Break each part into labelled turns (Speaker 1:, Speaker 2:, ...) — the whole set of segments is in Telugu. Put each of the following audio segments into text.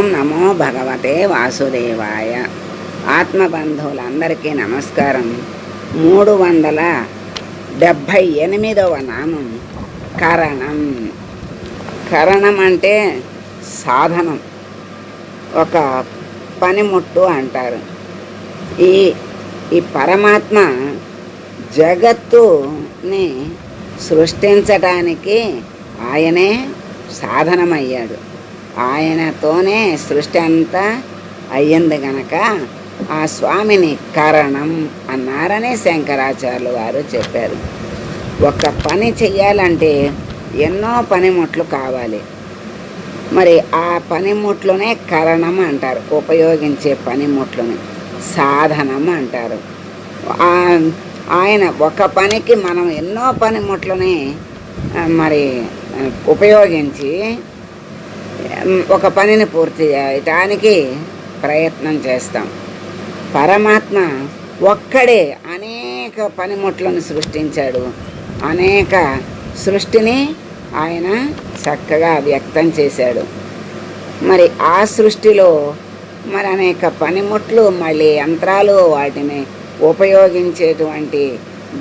Speaker 1: ఓం నమో భగవతే వాసుదేవాయ. ఆత్మబంధువులందరికీ నమస్కారం. మూడు వందల డెబ్భై ఎనిమిదవ నామం కరణం. కరణం అంటే సాధనం. ఒక పనిముట్టు అంటారు. ఈ ఈ పరమాత్మ జగత్తుని సృష్టించటానికి ఆయనే సాధనమయ్యాడు. ఆయనతోనే సృష్టి అంతా అయ్యింది గనక ఆ స్వామిని కరణం అన్నారని శంకరాచార్యులు వారు చెప్పారు. ఒక పని చెయ్యాలంటే ఎన్నో పనిముట్లు కావాలి. మరి ఆ పనిముట్లునే కరణం అంటారు ఉపయోగించే పనిముట్లుని సాధనం అంటారు. ఆయన ఒక పనికి మనం ఎన్నో పనిముట్లని మరి ఉపయోగించి ఒక పనిని పూర్తి చేయటానికి ప్రయత్నం చేస్తాం. పరమాత్మ ఒక్కడే అనేక పనిముట్లను సృష్టించాడు. అనేక సృష్టిని ఆయన చక్కగా వ్యక్తం చేశాడు. మరి ఆ సృష్టిలో మరి అనేక పనిముట్లు మళ్ళీ యంత్రాలు వాటిని ఉపయోగించేటువంటి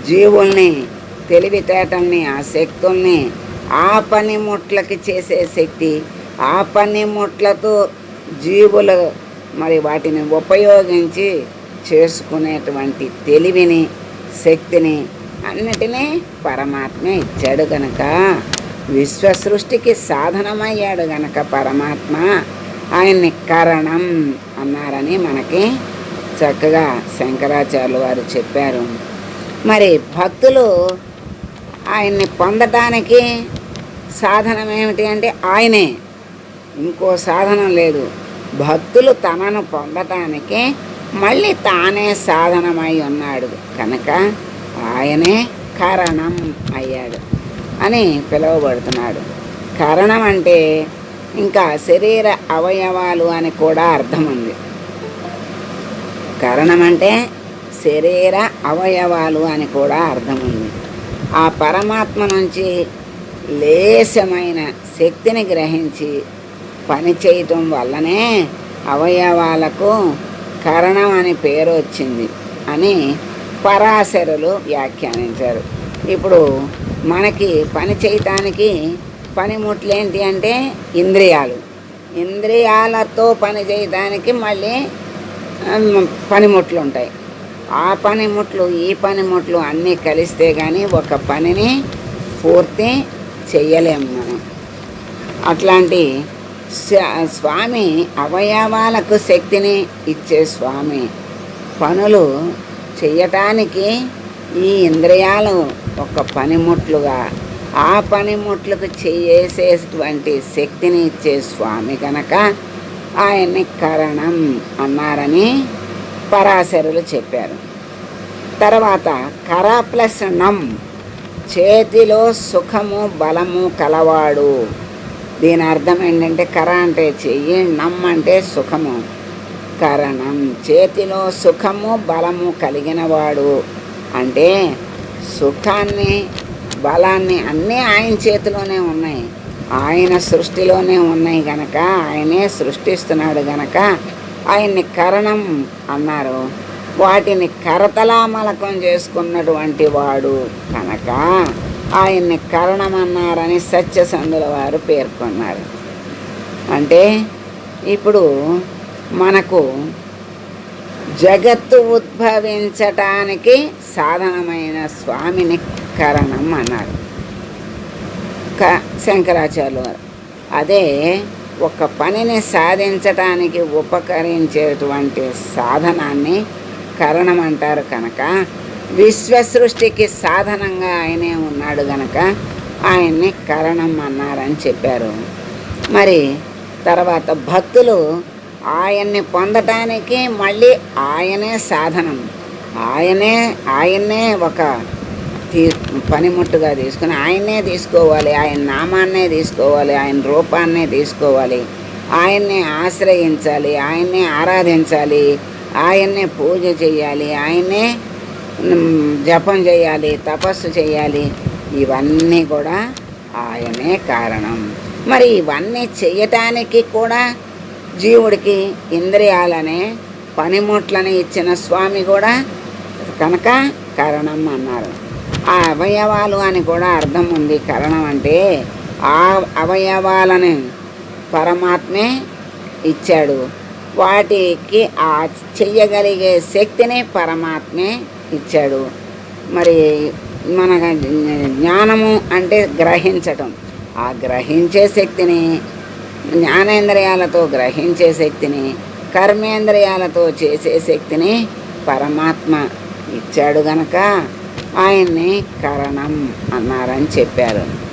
Speaker 1: జీవుల్ని తెలివితేటల్ని ఆ శక్తుల్ని ఆ పనిముట్లకి చేసే శక్తి ఆ పనిముట్లతో జీవులు మరి వాటిని ఉపయోగించి చేసుకునేటువంటి తెలివిని శక్తిని అన్నిటినీ పరమాత్మే ఇచ్చాడు గనక. విశ్వసృష్టికి సాధనమయ్యాడు గనక పరమాత్మ. ఆయన్ని కరణం అన్నారని మనకి చక్కగా శంకరాచార్యులు వారు చెప్పారు. మరి భక్తులు ఆయన్ని పొందటానికి సాధనం ఏమిటి అంటే ఆయనే ఇంకో సాధనం లేదు. భక్తులు తనను పొందటానికి మళ్ళీ తానే సాధనమై ఉన్నాడు. కనుక ఆయనే కారణం అయ్యాడు అని పిలువబడుతున్నాడు. కారణం అంటే ఇంకా శరీర అవయవాలు అని కూడా అర్థం ఉంది. కారణం అంటే శరీర అవయవాలు అని కూడా అర్థం ఉంది. ఆ పరమాత్మ నుంచి లేశమైన శక్తిని గ్రహించి పని చేయటం వల్లనే అవయవాలకు కరణం అని పేరు వచ్చింది అని పరాశరులు వ్యాఖ్యానించారు. ఇప్పుడు మనకి పని చేయటానికి పనిముట్లు ఏంటి అంటే ఇంద్రియాలు. ఇంద్రియాలతో పని చేయడానికి మళ్ళీ పనిముట్లు ఉంటాయి ఆ పనిముట్లు ఈ పనిముట్లు అన్నీ కలిస్తే కానీ ఒక పనిని పూర్తి చెయ్యలేము మనం. అట్లాంటి స్వామి అవయవాలకు శక్తిని ఇచ్చే స్వామి. పనులు చేయటానికి ఈ ఇంద్రియాలు ఒక పనిముట్లుగా ఆ పనిముట్లకు చేసేటువంటి శక్తిని ఇచ్చే స్వామి కనుక ఆయన్ని కరణం అన్నారని పరాశరులు చెప్పారు. తర్వాత కర ప్లస్ నం చేతిలో సుఖము బలము కలవాడు. దీని అర్థం ఏంటంటే కర అంటే చెయ్యి నమ్ అంటే సుఖము. కరణం చేతిలో సుఖము బలము కలిగినవాడు అంటే సుఖాన్ని బలాన్ని అన్నీ ఆయన చేతిలోనే ఉన్నాయి. ఆయన సృష్టిలోనే ఉన్నాయి గనక ఆయనే సృష్టిస్తున్నాడు గనక ఆయన్ని కరణం అన్నారు. వాటిని కరతలామలకం చేసుకున్నటువంటి వాడు కనుక. ఆయన్ని కరణమన్నారని సత్యసంధుల వారు పేర్కొన్నారు. అంటే ఇప్పుడు మనకు జగత్తు ఉద్భవించటానికి సాధనమైన స్వామిని కరణం అన్నారు. క శంకరాచార్యులు వారు. అదే ఒక పనిని సాధించటానికి ఉపకరించేటువంటి సాధనాన్ని కరణం అంటారు కనుక విశ్వసృష్టికి సాధనంగా ఆయనే ఉన్నాడు గనక ఆయన్ని కరణం అన్నారని చెప్పారు. మరి తర్వాత భక్తులు ఆయన్ని పొందటానికి మళ్ళీ ఆయనే సాధనం. ఆయనే ఆయన్నే ఒక తీ పనిముట్టుగా తీసుకుని ఆయన్నే తీసుకోవాలి ఆయన నామాన్నే తీసుకోవాలి ఆయన రూపాన్నే తీసుకోవాలి ఆయన్నే ఆశ్రయించాలి ఆయన్నే ఆరాధించాలి ఆయన్నే పూజ చేయాలి ఆయన్నే జపం చేయాలి తపస్సు చేయాలి. ఇవన్నీ కూడా ఆయనే కారణం. మరి ఇవన్నీ చేయటానికి కూడా జీవుడికి ఇంద్రియాలనే పనిముట్లని ఇచ్చిన స్వామి కూడా కనుక కరణం అన్నారు. ఆ అవయవాలు అని కూడా అర్థం ఉంది. కరణం అంటే ఆ అవయవాలని పరమాత్మే ఇచ్చాడు. వాటికి ఆ చెయ్యగలిగే శక్తిని పరమాత్మే ఇచ్చాడు. మరి మన జ్ఞానము అంటే గ్రహించటం. ఆ గ్రహించే శక్తిని జ్ఞానేంద్రియాలతో గ్రహించే శక్తిని కర్మేంద్రియాలతో చేసే శక్తిని పరమాత్మ ఇచ్చాడు గనక ఆయన్ని కరణం అన్నారని చెప్పారు.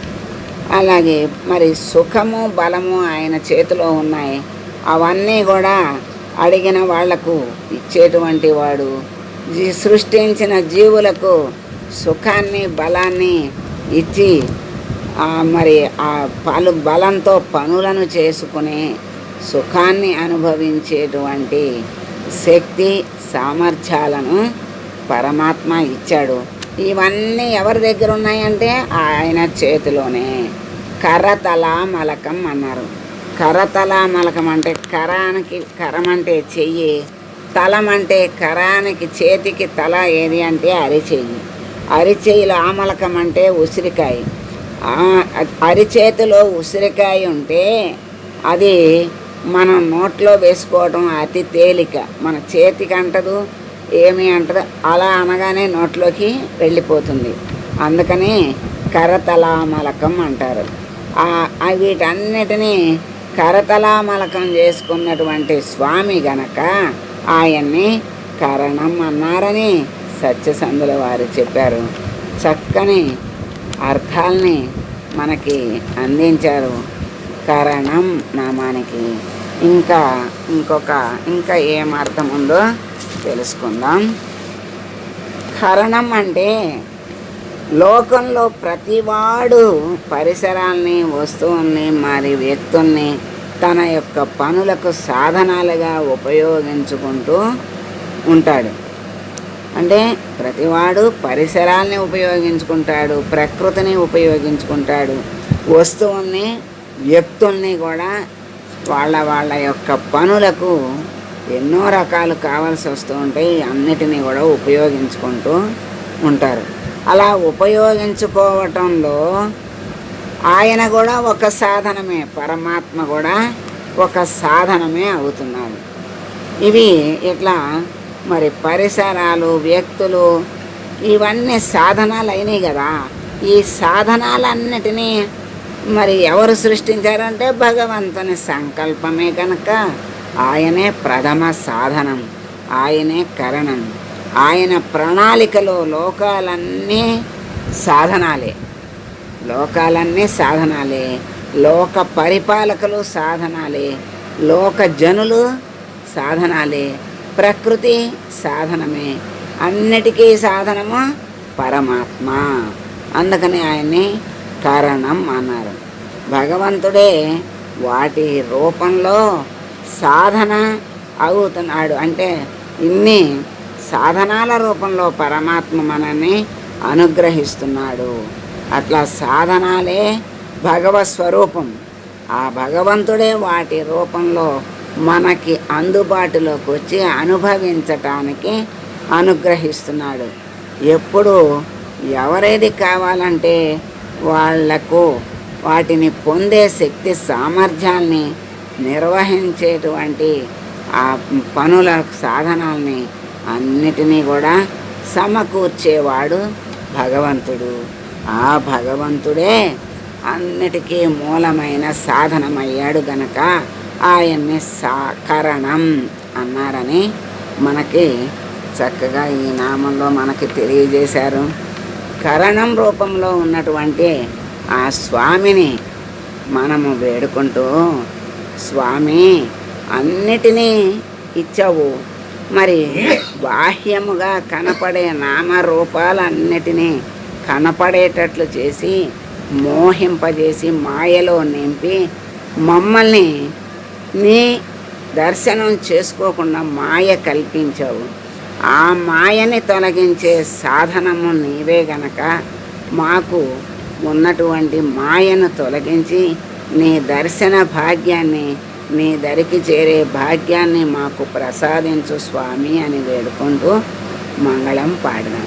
Speaker 1: అలాగే మరి సుఖము బలము ఆయన చేతిలో ఉన్నాయి. అవన్నీ కూడా అడిగిన వాళ్ళకు ఇచ్చేటువంటి వాడు సృష్టించిన జీవులకు సుఖాన్ని బలాన్ని ఇచ్చి మరి ఆ పలు బలంతో పనులను చేసుకుని సుఖాన్ని అనుభవించేటువంటి శక్తి సామర్థ్యాలను పరమాత్మ ఇచ్చాడు. ఇవన్నీ ఎవరి దగ్గర ఉన్నాయంటే ఆయన చేతిలోనే. కర్రతల మలకం అన్నారు. కరతల మలకం అంటే కరానికి కరం అంటే చెయ్యి. తలం అంటే కరానికి చేతికి తల ఏది అంటే అరిచెయ్యి అరిచేయిలో ఆమలకం అంటే ఉసిరికాయ. అరిచేతిలో ఉసిరికాయ ఉంటే అది మనం నోట్లో వేసుకోవడం అతి తేలిక. మన చేతికి అంటదు ఏమి అంటదు అలా అనగానే నోట్లోకి వెళ్ళిపోతుంది. అందుకని కరతలామలకం అంటారు. వీటన్నిటినీ కరతలామలకం చేసుకున్నటువంటి స్వామి గనక ఆయన్ని కరణం అన్నారని సత్యసంధుల వారు చెప్పారు. చక్కని అర్థాల్ని మనకి అందించారు. కరణం నామానికి. ఇంకా ఇంకొక ఇంకా ఏం అర్థం ఉందో తెలుసుకుందాం. కరణం అంటే లోకంలో ప్రతివాడు పరిసరాల్ని వస్తువుల్ని మరి వ్యక్తుల్ని తన యొక్క పనులకు సాధనాలుగా ఉపయోగించుకుంటూ ఉంటాడు. అంటే ప్రతివాడు పరిసరాల్ని ఉపయోగించుకుంటాడు ప్రకృతిని ఉపయోగించుకుంటాడు వస్తువుల్ని వ్యక్తుల్ని కూడా వాళ్ళ వాళ్ళ యొక్క పనులకు ఎన్నో రకాలు కావాల్సి వస్తూ ఉంటాయి అన్నిటినీ కూడా ఉపయోగించుకుంటూ ఉంటారు. అలా ఉపయోగించుకోవటంలో ఆయన కూడా ఒక సాధనమే పరమాత్మ కూడా ఒక సాధనమే అవుతున్నాడు. ఇవి ఇట్లా మరి పరిసరాలు వ్యక్తులు ఇవన్నీ సాధనాలు అయినాయి కదా. ఈ సాధనాలన్నిటినీ మరి ఎవరు సృష్టించారంటే భగవంతుని సంకల్పమే కనుక ఆయనే ప్రథమ సాధనం ఆయనే కరణం. ఆయన ప్రణాళికలో లోకాలన్నీ సాధనాలే. లోకాలన్నీ సాధనాలే. లోక పరిపాలకులు సాధనాలే. లోక జనులు సాధనాలే. ప్రకృతి సాధనమే. అన్నిటికీ సాధనము పరమాత్మ. అందుకని ఆయన్ని కారణం అన్నారు. భగవంతుడే వాటి రూపంలో సాధన అవుతున్నాడు. అంటే ఇన్ని సాధనాల రూపంలో పరమాత్మ మనని అనుగ్రహిస్తున్నాడు. అట్లా సాధనాలే భగవత్ స్వరూపం. ఆ భగవంతుడే వాటి రూపంలో మనకి అందుబాటులోకి వచ్చి అనుభవించటానికి అనుగ్రహిస్తున్నాడు. ఎప్పుడు ఎవరేది కావాలంటే వాళ్ళకు వాటిని పొందే శక్తి సామర్థ్యాల్ని నిర్వహించేటువంటి ఆ పనుల సాధనాల్ని అన్నిటినీ కూడా సమకూర్చేవాడు భగవంతుడు. ఆ భగవంతుడే అన్నిటికీ మూలమైన సాధనమయ్యాడు గనక ఆయన్ని సాకరణం అన్నారని మనకి చక్కగా ఈ నామంలో మనకి తెలియజేశారు. కరణం రూపంలో ఉన్నటువంటి ఆ స్వామిని మనము వేడుకుంటూ స్వామి అన్నిటినీ ఇచ్చావు. మరి బాహ్యముగా కనపడే నామరూపాలన్నిటినీ కనపడేటట్లు చేసి మోహింపజేసి మాయలో నింపి మమ్మల్ని నీ దర్శనం చేసుకోకుండా మాయ కల్పించావు. ఆ మాయని తొలగించే సాధనము నీవే గనక మాకు ఉన్నటువంటి మాయను తొలగించి నీ దర్శన భాగ్యాన్ని నీ దరికి చేరే భాగ్యాన్ని మాకు ప్రసాదించు స్వామి అని వేడుకుంటూ మంగళం పాడదాం.